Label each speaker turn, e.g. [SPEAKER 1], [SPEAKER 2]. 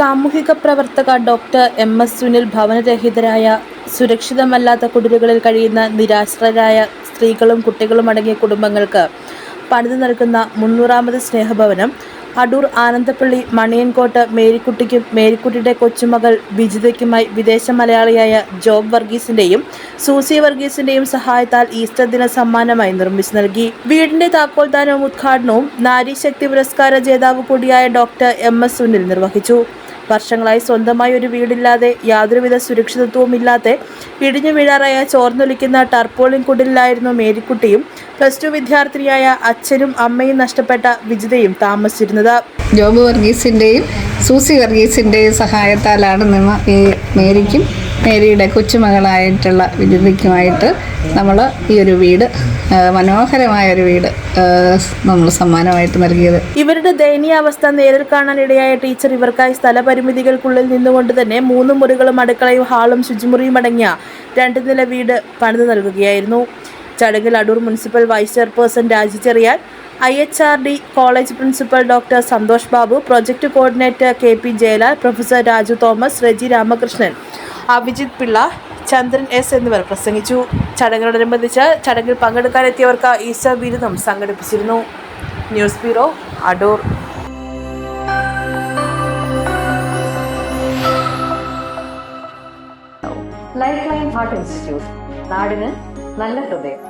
[SPEAKER 1] സാമൂഹിക പ്രവർത്തക doctor M S Sunil ഭവനരഹിതരായ സുരക്ഷിതമല്ലാത്ത കുടിലുകളിൽ കഴിയുന്ന നിരാശ്രരായ സ്ത്രീകളും കുട്ടികളും അടങ്ങിയ കുടുംബങ്ങൾക്ക് പണിത് നൽകുന്ന മുന്നൂറാമത് സ്നേഹഭവനം അടൂർ ആനന്ദപ്പള്ളി മണിയൻകോട്ട് മേരിക്കുട്ടിക്കും മേരിക്കുട്ടിയുടെ കൊച്ചുമകൾ വിജിതയ്ക്കുമായി വിദേശ മലയാളിയായ ജോബ് വർഗീസിന്റെയും സൂസി വർഗീസിന്റെയും സഹായത്താൽ ഈസ്റ്റർ ദിന സമ്മാനമായി നിർമ്മിച്ചു നൽകി. വീടിന്റെ താക്കോൽദാനവും ഉദ്ഘാടനവും നാരീശക്തി പുരസ്കാര ജേതാവ് കൂടിയായ ഡോക്ടർ എം എസ് സുനിൽ നിർവഹിച്ചു. വർഷങ്ങളായി സ്വന്തമായി ഒരു വീടില്ലാതെ യാതൊരുവിധ സുരക്ഷിതത്വവും ഇല്ലാതെ ഇടിഞ്ഞു വീഴാറായ ചോർന്നൊലിക്കുന്ന ടർപ്പോളിൻ കുടിലായിരുന്നു മേരിക്കുട്ടിയും. പ്ലസ് ടു വിദ്യാർത്ഥിനിയായ അച്ഛനും അമ്മയും നഷ്ടപ്പെട്ട വിജിതയും താമസിച്ചിരുന്നത്.
[SPEAKER 2] ജോബ് വർഗീസിന്റെയും സൂസി വർഗീസിന്റെയും സഹായത്താലാണ് നിന്ന് ഈ മേരിക്കും മേരിയുടെ കൊച്ചുമകളായിട്ടുള്ള വിജിതയ്ക്കുമായിട്ട് നമ്മൾ ഈ ഒരു വീട് മനോഹരമായ ഒരു വീട് നമ്മൾ സമ്മാനമായിട്ട് നൽകിയത്.
[SPEAKER 1] ഇവരുടെ ദയനീയാവസ്ഥ നേരിൽ കാണാനിടയായ ടീച്ചർ ഇവർക്കായി സ്ഥലപരിമിതികൾക്കുള്ളിൽ നിന്നുകൊണ്ട് തന്നെ മൂന്ന് മുറികളും അടുക്കളയും ഹാളും ശുചിമുറിയും അടങ്ങിയ രണ്ട് നില വീട് പണിതു നൽകുകയായിരുന്നു. ചടങ്ങിൽ Adoor municipal vice chairperson Raji Cherian I H R D college principal doctor Santhosh Babu project coordinator K P Jayalal professor Raju Thomas Reji Ramakrishnan Abhijith Pillai Chandran S എന്നിവർ പ്രസംഗിച്ചു. ചടങ്ങിനോടനുബന്ധിച്ച് ചടങ്ങിൽ പങ്കെടുക്കാനെത്തിയവർക്ക് ഈസ്റ്റർ ബിരുദം സംഘടിപ്പിച്ചിരുന്നു. News bureau Adoor.
[SPEAKER 3] Lifeline Heart Institute നാടിന് നല്ല ഹൃദയം.